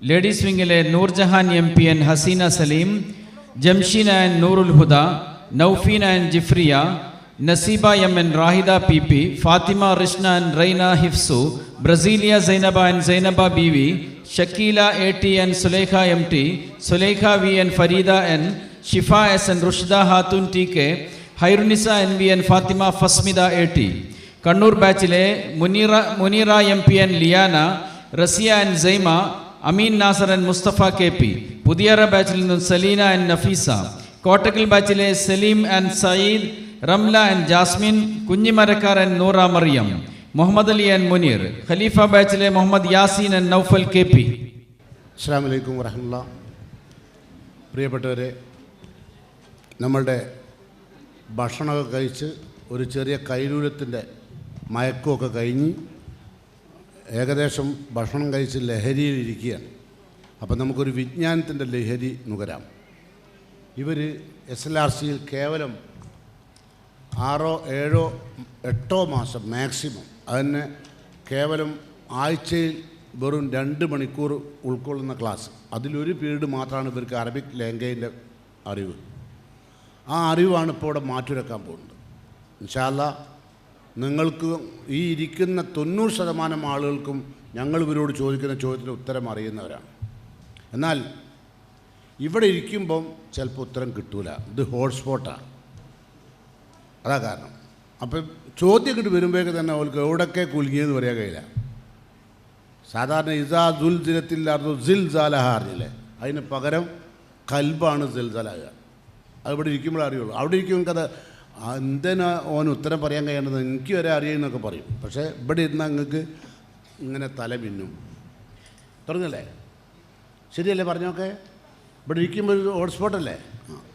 Ladies വിങ്ങിലെ Noorjahan M P N Haseena Saleem Jamsheena N Noorul Huda Naufeena N Jifriya Naseeba M N Rahida P P Fathima Rishna N Raina Hifsu Brasilia Sainaba N Sainaba B V Shakeela A T N Sulekha M T Sulekha V N Fareeda N Shifa S N Rushida Hathoon T K Hairunisa N V N Fathima Fasmida A T. Kannur ബാച്ചിലെ Muneera Muneera M P N Liyana Raziya N Saima Ameen Nasar and Mustafa K P Puthiyara ബാച്ചിൽ നിന്നും Saleena and Nafeesa Kottakkal ബാച്ചിലെ Saleem and Sayeed Ramla and Jasmin Kunjimarakkar and Noora Mariyam Muhammad Ali and Muneer Khaleefa ബാച്ചിലെ Muhammad Yaseen and Naufal K P. അസ്സാം വരഹമുല്ല പ്രിയപ്പെട്ടവരെ നമ്മളുടെ ഭക്ഷണമൊക്കെ കഴിച്ച് ഒരു ചെറിയ കൈരൂരത്തിന്റെ മയക്കമൊക്കെ കഴിഞ്ഞ് ഏകദേശം ഭക്ഷണം കഴിച്ച് ലഹരിയിലിരിക്കുകയാണ് അപ്പം നമുക്കൊരു വിജ്ഞാനത്തിന്റെ ലഹരി നുകരാം. ഇവർ എസ് എൽ ആർ സിയിൽ കേവലം ആറോ ഏഴോ എട്ടോ മാസം മാക്സിമം. അതിന് കേവലം ആഴ്ചയിൽ വെറും രണ്ട് മണിക്കൂർ ഉൾക്കൊള്ളുന്ന ക്ലാസ്. അതിലൊരു പീരീഡ് മാത്രമാണ് ഇവർക്ക് അറബിക് ലാംഗ്വേജിന്റെ അറിവ്. ആ അറിവാണ് ഇപ്പോൾ ഇവിടെ മാറ്റുരക്കാൻ പോകുന്നത്. ഇൻഷാല്ല നിങ്ങൾക്ക് ഈ ഇരിക്കുന്ന തൊണ്ണൂറ് ശതമാനം ആളുകൾക്കും ഞങ്ങൾ ഇവരോട് ചോദിക്കുന്ന ചോദ്യത്തിന് ഉത്തരം അറിയുന്നവരാണ്. എന്നാൽ ഇവിടെ ഇരിക്കുമ്പം ചിലപ്പോൾ ഉത്തരം കിട്ടൂല. ഇത് ഹോട്ട്സ്പോട്ടാണ് അതാ കാരണം. അപ്പം ചോദ്യം കിട്ടി വരുമ്പോഴേക്ക് തന്നെ അവർക്ക് എവിടൊക്കെ കുലുങ്ങിയെന്ന് പറയാൻ കഴിയില്ല. സാധാരണ ഇസാ ദുൽ ദിനത്തില്ലായിരുന്നു സിൽ ജാലഹ അറിഞ്ഞില്ലേ? അതിന് പകരം കൽബാണ് സിൽസലാകുക അത് ഇവിടെ ഇരിക്കുമ്പോഴേ അറിയുള്ളൂ. അവിടെ ഇരിക്കുമ്പോൾ അത് എന്തിനാ ഓൻ ഉത്തരം പറയാൻ കഴിയേണ്ടത് എനിക്ക് വരെ അറിയുമെന്നൊക്കെ പറയും. പക്ഷേ ഇവിടെ ഇരുന്ന് അങ്ങക്ക് ഇങ്ങനെ തല മിന്നും. തുടങ്ങല്ലേ? ശരിയല്ലേ പറഞ്ഞോക്കെ? ഇവിടെ ഇരിക്കുമ്പോൾ ഒരു ഹോട്ട്സ്പോട്ടല്ലേ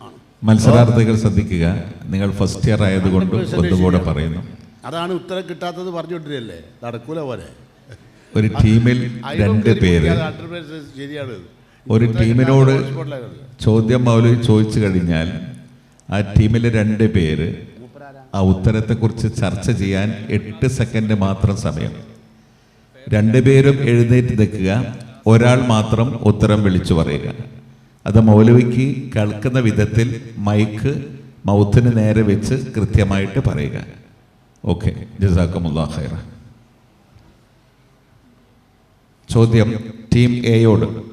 ആണ്. മത്സരാർത്ഥികൾ ശ്രദ്ധിക്കുക. നിങ്ങൾ ഫസ്റ്റ് ഇയർ ആയതുകൊണ്ട് ഒന്നുകൂടെ പറയുന്നു. അതാണ് ഉത്തരം കിട്ടാത്തത് പറഞ്ഞുകൊണ്ടിരിക്കല്ലേ നടക്കൂല പോലെ. ഒരു ടീമിൽ രണ്ട് പേര്. ഒരു ടീമിനോട് ചോദ്യം മൗലവി ചോദിച്ചു കഴിഞ്ഞാൽ ആ ടീമിലെ രണ്ട് പേര് ആ ഉത്തരത്തെക്കുറിച്ച് ചർച്ച ചെയ്യാൻ എട്ട് സെക്കൻഡ് മാത്രം സമയം. രണ്ടുപേരും എഴുന്നേറ്റ് നിൽക്കുക. ഒരാൾ മാത്രം ഉത്തരം വിളിച്ചു പറയുക. അത് മൗലവിക്ക് കേൾക്കുന്ന വിധത്തിൽ മൈക്ക് മൗത്തിന് നേരെ വെച്ച് കൃത്യമായിട്ട് പറയുക. ഓക്കെ. ജസാക്കമുല്ലാ ഖൈറ. ചോദ്യം ടീം എയോട്?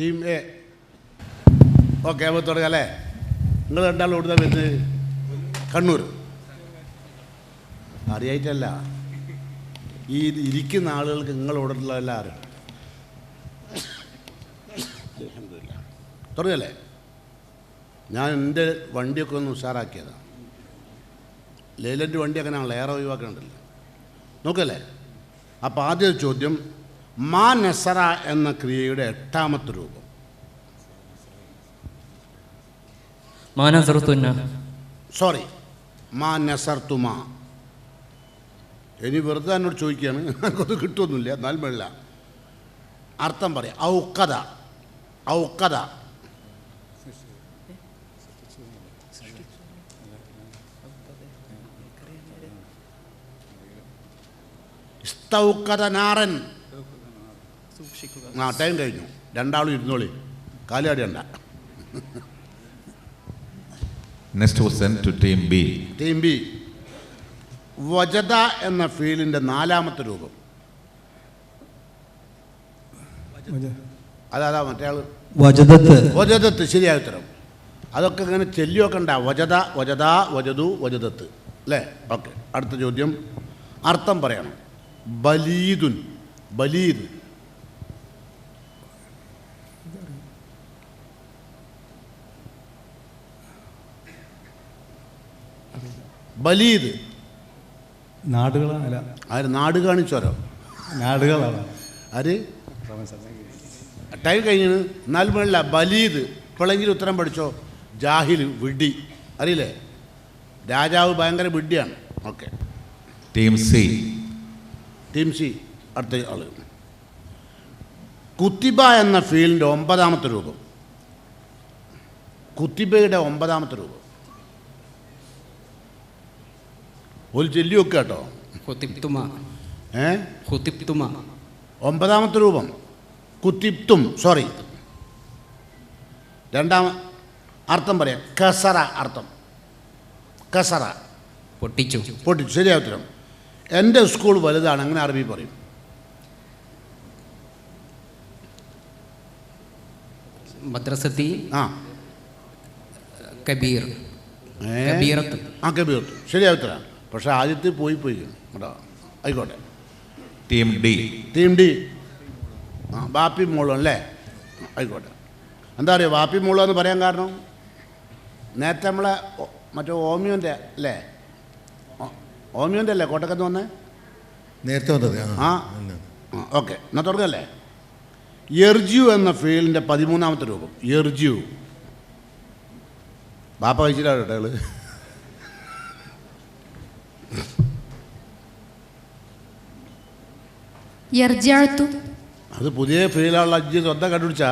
Team A. ഓക്കെ തുടങ്ങാം അല്ലേ? നിങ്ങൾ രണ്ടാൾ എവിടുന്ന വരുന്നത്? കണ്ണൂർ. അറിയായിട്ടല്ല. ഈ ഇരിക്കുന്ന ആളുകൾക്ക് നിങ്ങളോടുള്ള എല്ലാവരും തുടങ്ങല്ലേ? ഞാൻ എന്റെ വണ്ടിയൊക്കെ ഒന്ന് ഉഷാറാക്കിയതാണ് ലേലന്റെ വണ്ടി അങ്ങനെ അങ്ങനെയാണല്ലോ ഏറെ ഒഴിവാക്കണ്ടല്ലോ. നോക്കല്ലേ? അപ്പോൾ ആദ്യ ചോദ്യം മാ നെസറ എന്ന ക്രിയയുടെ എട്ടാമത്തെ രൂപം. സോറി മാ. നസർത്തുമാ ഇനി വെറുതെ എന്നോട് ചോദിക്കുകയാണ്. അത് കിട്ടുമൊന്നുമില്ല എന്നാലും വെള്ള അർത്ഥം പറയാം. ഔക്കഥ ഔക്കഥ നാറൻ ആ ടൈം കഴിഞ്ഞു. രണ്ടാളും ഇരുന്നോളി. കാലാടിയണ്ട next question to team B team B വജത എന്ന ഫീലിന്റെ നാലാമത്തെ രൂപം. അതാ മറ്റേ ആൾ. വജദത്ത്. വജതത്ത് ശരിയായ ഉത്തരം. അതൊക്കെ ഇങ്ങനെ ചെല്ലിയൊക്കെ ഉണ്ട വജത വജത വജതു വജതത്ത് അല്ലേ? ഓക്കെ. അടുത്ത ചോദ്യം. അർത്ഥം പറയണം. ബലീദുൻ. ബലീദ്. ബലീദ്. നാടുകളാണല്ല. ആര് നാട് കാണിച്ചോരോ നാടുകളാണ്. ആര്? ടൈം കഴിഞ്ഞു എന്നാലും വേണ്ട ബലീദ്. ഇപ്പോഴെങ്കിലും ഉത്തരം പഠിച്ചോ? ജാഹിൽ വിഡി അറിയില്ലേ? രാജാവ് ഭയങ്കര വിഡിയാണ് okay. Team C. Team C. അടുത്ത ആൾ. കുത്തിബ എന്ന ഫീൽഡിന്റെ ഒമ്പതാമത്തെ രൂപം. കുത്തിബയുടെ ഒമ്പതാമത്തെ രൂപം. ഒരു ചെല്ലി വെക്കുക കേട്ടോ ഏ? ഒമ്പതാമത്തെ രൂപം. കുത്തിപ്തും സോറി രണ്ടാം അർത്ഥം പറയാം. കസറ അർത്ഥം. കസറ. പൊട്ടിച്ചു. പൊട്ടിച്ചു. ശരിയായ ഉത്തരം. എന്റെ സ്കൂൾ വലുതാണ് അങ്ങനെ അറബി പറയും. മദ്രസത്തി ആ. കബീർ? കബീറത്ത്. ആ കബീർ ശരിയായ ഉത്തരം. പക്ഷേ ആദ്യത്തെ പോയി പോയി കേട്ടോ. ആയിക്കോട്ടെ. ടീം ഡി ടീം ഡി ആ വാപ്പി മോളും അല്ലേ? ആയിക്കോട്ടെ. എന്താ പറയുക വാപ്പി മോളും എന്ന് പറയാൻ കാരണം നേരത്തെ നമ്മളെ മറ്റേ ഓമിയോന്റെ അല്ലേ? ഓമിയോന്റെ അല്ലേ കോട്ടക്കത്ത് വന്നേ? നേരത്തെ വന്നത് ആ ഓക്കെ. എന്നാൽ തുടങ്ങല്ലേ? എർജ്യു എന്ന ഫീൽഡിന്റെ പതിമൂന്നാമത്തെ രൂപം. എർജ്യു. ബാപ്പ കഴിച്ചിട്ടാണ് കേട്ടോ അത് പുതിയ ഫീലുള്ള അജ്ജി ശ്രദ്ധ കണ്ടുപിടിച്ച.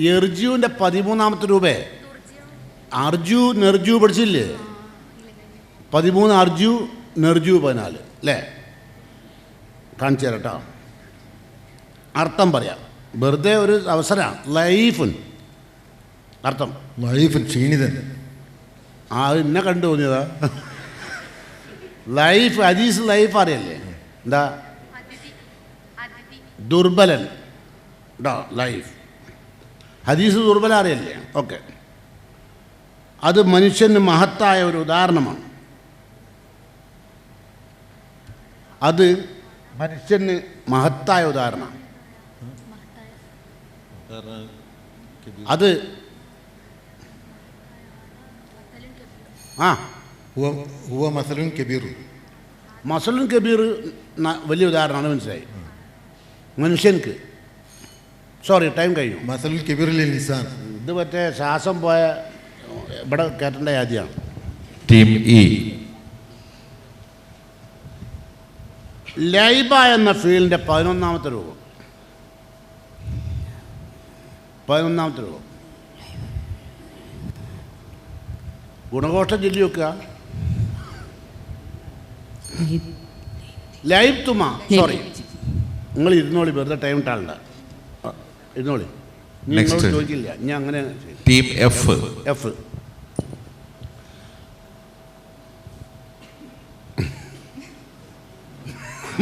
എർജുവിന്റെ പതിമൂന്നാമത്തെ രൂപേ. അർജു നെർജു പഠിച്ചില്ലേ? പതിമൂന്ന് അർജു നെർജു പതിനാല് അല്ലേ? കാണിച്ചു തരട്ടോ അർത്ഥം പറയാം. വെറുതെ ഒരു അവസരമാണ്. ലൈഫുൻ. അർത്ഥം. ലൈഫ് ക്ഷീണിതൻ. ആ അത് എന്നെ കണ്ടു തോന്നിയതാ. ലൈഫ് അജീസ് ലൈഫ് അറിയല്ലേ? എന്താ? ദുർബലൻ. ഡോ ലൈഫ് ഹദീസ് ദുർബല അറിയല്ലേ? ഓക്കെ അത് മനുഷ്യന് മഹത്തായ ഒരു ഉദാഹരണമാണ്. അത് മനുഷ്യന് മഹത്തായ ഉദാഹരണമാണ്. അത് ആ. ഹുവ ഹുവ മസലുൻ കബീർ. മസലുൻ കബീർ വലിയ ഉദാഹരണമാണ് മനസ്സിലായി? മനുഷ്യൻക്ക്. സോറി ടൈം കഴിഞ്ഞു. മസലുൽ കബീറിൽ നിസാൻ ഇത് മറ്റേ ശ്വാസം പോയ ഇവിടെ കയറ്റേണ്ട ആദ്യമാണ് ടീം ഇ. ലൈബ എന്ന ഫീൽഡിന്റെ പതിനൊന്നാമത്തെ രൂപം. പതിനൊന്നാമത്തെ രൂപം. ഗുണഘോഷ ചൊല്ലി വെക്കുക. ലൈവ് തുമ സോറി നിങ്ങൾ ഇരുന്നോളി വെറുതെ ടൈം ഇട്ടാളുണ്ട് ഇരുന്നോളി. നിങ്ങളോട് ചോദിക്കില്ല. ഞാൻ അങ്ങനെ ടീം എഫ് എഫ്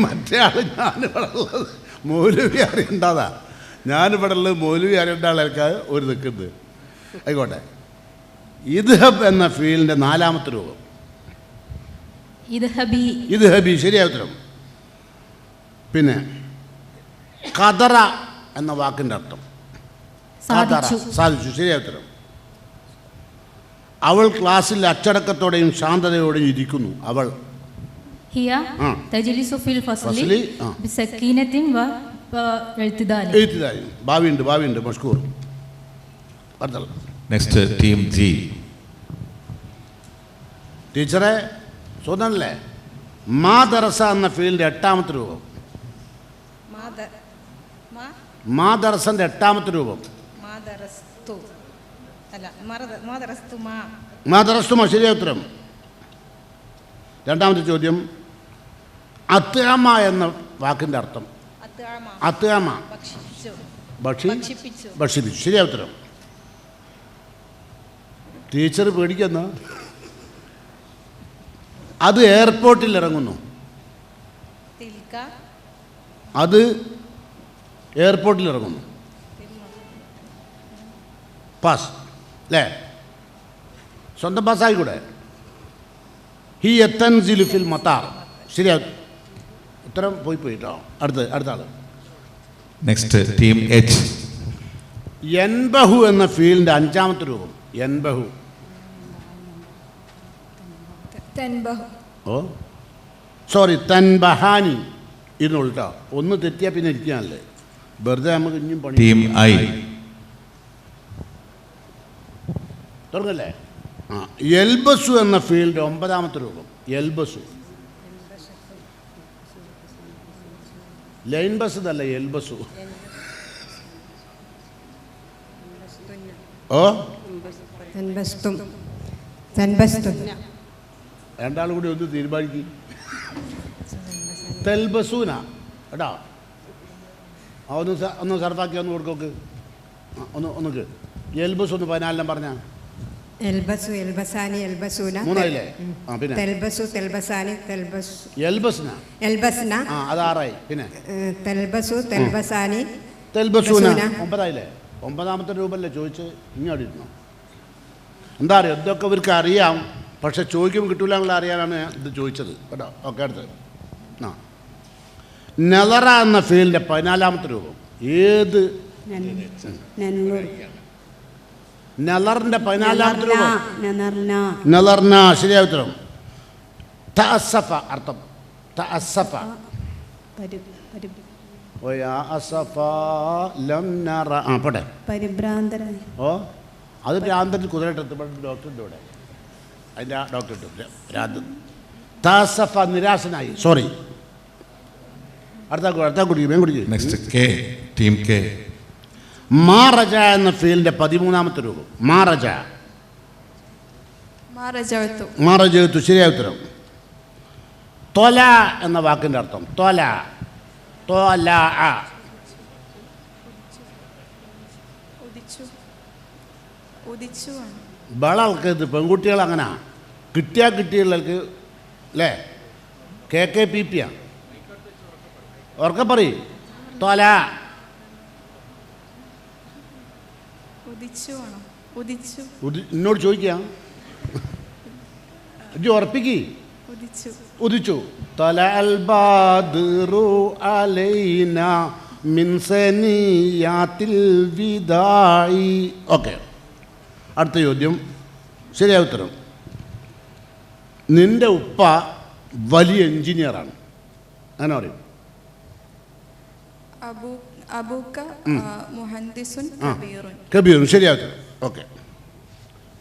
മറ്റേ ആൾ ഞാനിവിടെ ഉള്ളത് മൗലവി അറിയണ്ടതാ. ഞാനിവിടെ ഉള്ളത് മൗലവി അറിയേണ്ട ആൾക്കാർ ഒരു നിൽക്കുന്നത്. ആയിക്കോട്ടെ. ഇദ്ഹബ് എന്ന ഫീലിന്റെ നാലാമത്തെ രൂപം. ഇദ്ഹബി. ഇദ്ഹബി ശരിയായ ഉത്തരം. പിന്നെ കതറ എന്ന വാക്കിന്റെ അർത്ഥം. കതറ സാധിച്ചു ശരിയായ ഉത്തരം. അവൾ ക്ലാസ്സിൽ അച്ചടക്കത്തോടെയും ശാന്തതയോടെയും ഇരിക്കുന്നു. അവൾ ഭാവിയുണ്ട് ഭാവിയുണ്ട് മഷ്കൂർ. അടുത്തത്. നെക്സ്റ്റ് ടീം ജി ടീച്ചറെ സ്വന്തമല്ലേ മാദർസ എന്ന ഫീൽഡ് എട്ടാമത്തെ രൂപം. മാദർസന്റെ എട്ടാമത്തെ രൂപം. മാദറസ്തുമ ശരിയ ഉത്തരം. രണ്ടാമത്തെ ചോദ്യം. അത്യാമ എന്ന വാക്കിന്റെ അർത്ഥം. അത്യാമ. ഭക്ഷിപ്പിച്ചു. ശരിയ ശരിയായ ഉത്തരം. ടീച്ചർ പേടിക്കുന്ന? അത് എയർപോർട്ടിൽ ഇറങ്ങുന്നു. അത് എയർപോർട്ടിൽ ഇറങ്ങുന്നു. പാസ് അല്ലേ സ്വന്തം പാസ്സായിക്കൂടെ? He എത്തൻ fill Matar. ശരിയാ ഉത്തരം പോയി പോയിട്ടോ അടുത്ത് അടുത്ത ആൾ. നെക്സ്റ്റ് ടീം എച്ച് എൻബഹു എന്ന ഫീൽഡിന്റെ അഞ്ചാമത്തെ രൂപം. എൻബഹു. ഓ? സോറി തൻബഹാനി. ഇരുന്നോളൂ കേട്ടോ ഒന്ന് തെറ്റിയാൽ പിന്നെ ഇരിക്കാനല്ലേ? വെറുതെ നമുക്ക് ഇനിയും പണി ടീം ഐ തുടങ്ങല്ലേ? ആ എൽബസു എന്ന ഫീൽഡ് ഒമ്പതാമത്തെ രൂപം. എൽബസു. ലൈൻ ബസ് ഇതല്ല എൽബസു. ഓ? രണ്ടാളും കൂടി ഒന്ന് തീരുമാനിക്കും. തെൽബസൂന. കേട്ടാ ഒന്ന് ഒന്ന് സർഫാക്കി ഒന്ന് കൊടുക്കോക്ക്. ഒന്ന് ഒന്നുക്ക് എൽബസ് ഒന്ന് പതിനാലെല്ലാം പറഞ്ഞ. എൽബസു എൽബസാനി എൽബസൂന. മൂന്നായില്ലേ? ആ പിന്നെ. തെൽബസു തെൽബസാനി തെൽബസ്. എൽബസ്ന. എൽബസ്ന. ആ അത് പിന്നെ. ഏഹ്, തെൽബസു തെൽബസാനി തെൽബസൂന. ഒമ്പതായില്ലേ? ഒമ്പതാമത്തെ രൂപല്ലേ ചോദിച്ച് ഇങ്ങോട്ട് ഇരുന്നു. എന്താ അറിയോ? ഇതൊക്കെ ഇവർക്ക് അറിയാം. പക്ഷെ ചോദിക്കുമ്പോൾ കിട്ടൂല എന്നുള്ള അറിയാനാണ് ഇത് ചോദിച്ചത്. കേട്ടോ? ഓക്കെ അടുത്ത് ആ. നെതറ എന്ന ഫീൽഡിന്റെ പതിനാലാമത്തെ രൂപം. ഏത്? നെലറിന്റെ പതിനാലാമത്തെ രൂപം. നെലർന ശരിയായ ഉത്തരം. തഅസഫ അർത്ഥം. തഅസഫ. പരിഭ്രാന്തരായി. ഓ അത് ഭ്രാന്തൻ കുതിരട്ടെത്തുമ്പോൾ ഡോക്ടറുണ്ട് ഇവിടെ അതിന്റെ ആ ഡോക്ടർ ഇട്ടു ഭ്രാന്തൻ. താസഫ നിരാശനായി. സോറി അടുത്ത അടുത്ത കുടിക്കും ഞാൻ കുടിക്കും. നെക്സ്റ്റ് കെ ടീം കെ മാറജ എന്ന ഫീലിന്റെ പതിമൂന്നാമത്തെ രൂപം. മാറജ. മാറജത്തു ശരിയായ ഉത്തരം. തൊല എന്ന വാക്കിന്റെ അർത്ഥം. തൊല. തൊല ആ ഉദിച്ചു ഇത് പെൺകുട്ടികൾ അങ്ങനെ. കിട്ടിയാൽ കിട്ടിയുള്ളവർക്ക് അല്ലേ കെ കെ പി പി ആണ് ഉറക്കെ പറയും. തോല. എന്നോട് ചോദിക്കാം. ഇജ്ജ് ഉറപ്പിക്ക്. ഉദിച്ചു. തല അൽബാദ് അലൈന വിദായി. ഓക്കെ. അടുത്ത ചോദ്യം. ശരിയായ ഉത്തരം. നിന്റെ ഉപ്പ വലിയ എഞ്ചിനീയറാണ് അങ്ങനെ പറയും. കബീറും അബൂക്ക മുഹന്ദിസുൻ ആ. കബീറുൻ. കബീർ ശരിയായ ഉത്തരം. ഓക്കെ.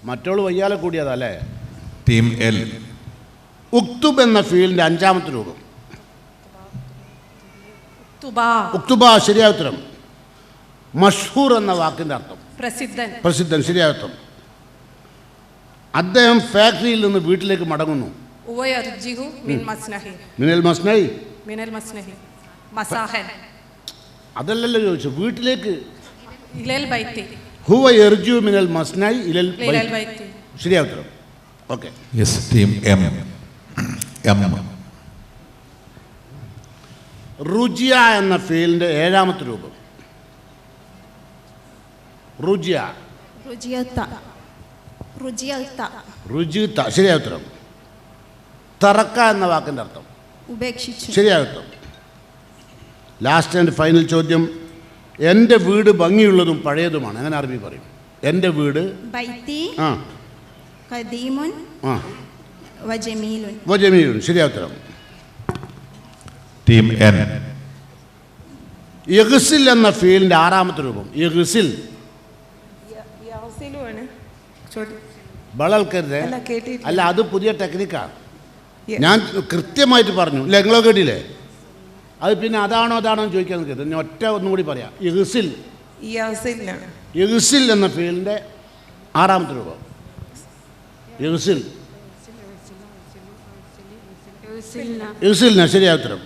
മറ്റോൾ വയ്യാലെ കൂടിയതല്ലേ ടീം എൽ ഉക്തുബ് എന്ന ഫീൽഡിന്റെ അഞ്ചാമത്തെ രൂപം. തുബാ ഉക്തുബ ശരിയായ ഉത്തരം. മഷൂർ എന്ന വാക്കിന്റെ അർത്ഥം. പ്രസിദ്ധൻ. പ്രസിദ്ധൻ ശരിയായ ഉത്തരം. അദ്ദേഹം ഫാക്ടറിയിൽ നിന്ന് വീട്ടിലേക്ക് മടങ്ങുന്നു. മിൻ മസ്നഹി. മിനൽ മസ്നൈ മിനൽ മസ്നഹി. മസാഹൻ. അതല്ലല്ലോ ചോദിച്ചു വീട്ടിലേക്ക്. ഇലൽ ബൈത്തി. ഹുവ എർജു മിനൽ മസ്നഹി ഇലൽ ബൈത്തി. Okay. Yes team M M റുജിയ എന്ന ഫീലിന്റെ ഏഴാമത്തെ രൂപം. റുജിയ. റുജിയത്ത. റുജിത്ത ശരിയായ ഉത്തരം തറക്ക എന്ന വാക്കിന്റെ അർത്ഥം. ഉപേക്ഷിച്ചു. ശരിയായ ഉത്തരം ലാസ്റ്റ് ആൻഡ് ഫൈനൽ ചോദ്യം. എന്റെ വീട് ഭംഗിയുള്ളതും പഴയതുമാണ്. അങ്ങനെ അറബി പറയും? എന്റെ വീട് ആ. ഖദീമുൻ ആ. വജമീലുൻ. വജമീലുൻ. ശരിയായ ഉത്തരം ടീം എൻ യഹ്സിൽ എന്ന ഫീലിന്റെ ആറാമത്തെ രൂപം. യഹ്സിൽ യാസിലുമാണ് ബളൽക്കരുത് അല്ല, അല്ല അത് പുതിയ ടെക്നിക്കാണ്. ഞാൻ കൃത്യമായിട്ട് പറഞ്ഞു. അല്ലേ നിങ്ങളോ കേട്ടില്ലേ? അത് പിന്നെ അതാണോ അതാണോ ചോദിക്കാൻ നിൽക്കരുത്. ഞാൻ ഒറ്റ ഒന്നും കൂടി പറയാം. ഇഹ്സിൽ ഇഹ്സിൽ എന്ന ഫീലിന്റെ ആറാമത്തെ രൂപം. ഇഹ്സിൽ യഹ്സിലിന ശരിയായ ഉത്തരം.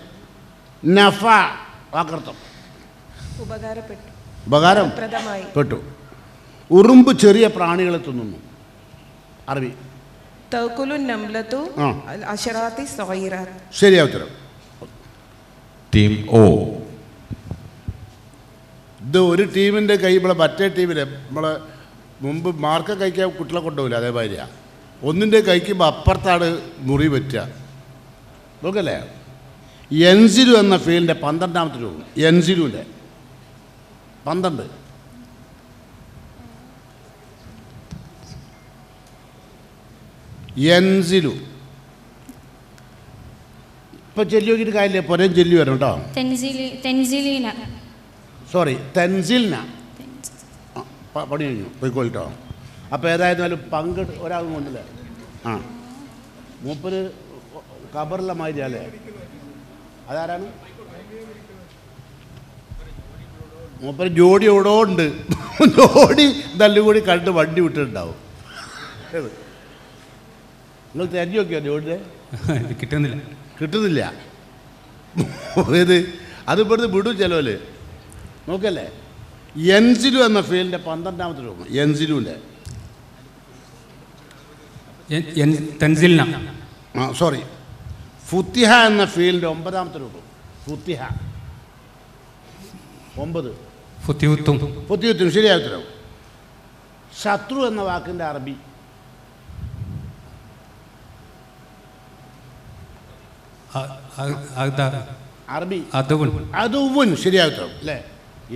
നഫ വാക്കർത്ഥം. ഉപകാരപ്പെട്ടു. ഉപകാരം പ്രദമായി പെട്ടു. ഉറുമ്പ് ചെറിയ പ്രാണികളെ തിന്നുന്നു. അറബി. ശരിയാ ഉത്തരം. Team O. ഇത് ഒരു ടീമിന്റെ കൈ ഇവിടെ മറ്റേ ടീമിലെ നമ്മൾ മുമ്പ് മാർക്ക് കഴിക്കാൻ കുട്ടികളെ കൊണ്ടുപോകില്ല അതേമാതിരിയാ ഒന്നിന്റെ കഴിക്കുമ്പോൾ അപ്പുറത്താണ് മുറി പറ്റുക നോക്കല്ലേ? എൻസിലു എന്ന ഫീൽഡിന്റെ പന്ത്രണ്ടാമത്തെ രൂപം. എൻസിലുവിന്റെ പന്ത്രണ്ട്. എൻസിലു. ഇപ്പൊ ചെല്ലുവെങ്കിൽ കാര്യമില്ല. പുരം ചെല്ലി വരണം കേട്ടോ സോറി തെൻസിലിന. പണി കഴിഞ്ഞു. പോയിക്കോളിട്ടോ. അപ്പോൾ ഏതായിരുന്നാലും പങ്കെടു ഒരാൾ കൊണ്ടില്ലേ? ആ. മൂപ്പര് കബറിലെ മാതിരി അല്ലേ അതാരാണ്? മൂപ്പര് ജോഡി എവിടോ ഉണ്ട്. ജോഡി തല്ലുകൂടി കണ്ട് വണ്ടി വിട്ടിട്ടുണ്ടാവും? നിങ്ങൾ തിരഞ്ഞു നോക്കിയോ ജോഡിനെ കിട്ടുന്നില്ല. കിട്ടുന്നില്ല. ഏത് അതിപ്പോൾ വിടു വിടും ചിലവൽ നോക്കല്ലേ? എൻസിലു എന്ന ഫീൽഡിന്റെ പന്ത്രണ്ടാമത്തെ രൂപം. എൻസിലുവിന്റെ തൻസിലിന. ആ സോറി ഫുത്തിഹ എന്ന ഫീൽഡിന്റെ ഒമ്പതാമത്തെ രൂപം. ഫുത്തിഹ. ഒമ്പത്. ഫുത്തിയുത്തും ഫുത്തിയുത്തും ശരിയായ ഉത്തരവ് ശത്രു എന്ന വാക്കിന്റെ അറബി. അറബി. അതുവൻ. അതുവൻ അല്ലേ?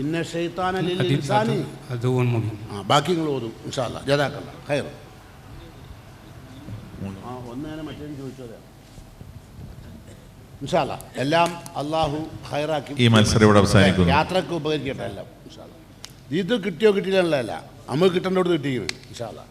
ഇന്ന ഷെയ്ത്താന ലിൽ ഇൻസാനി. അതുവൻ മുബീൻ ആ ബാക്കി നിങ്ങൾ ഓതും ഇൻഷാല്ല ജതാക്കല്ല ഹയർ ആ ഒന്നേനെ മറ്റേ ചോദിച്ചത് ഇൻഷാല്ല എല്ലാം അള്ളാഹു ഈ മത്സരം ഇവിടെ അവസാനിക്കുന്നു. യാത്രയ്ക്ക് ഉപകരിക്കട്ടെ എല്ലാം ഇൻഷാല്ല ഇത് കിട്ടിയോ കിട്ടിയില്ല നമുക്ക് കിട്ടേണ്ടോട് കിട്ടിയിരുന്നു ഇൻഷാല്ല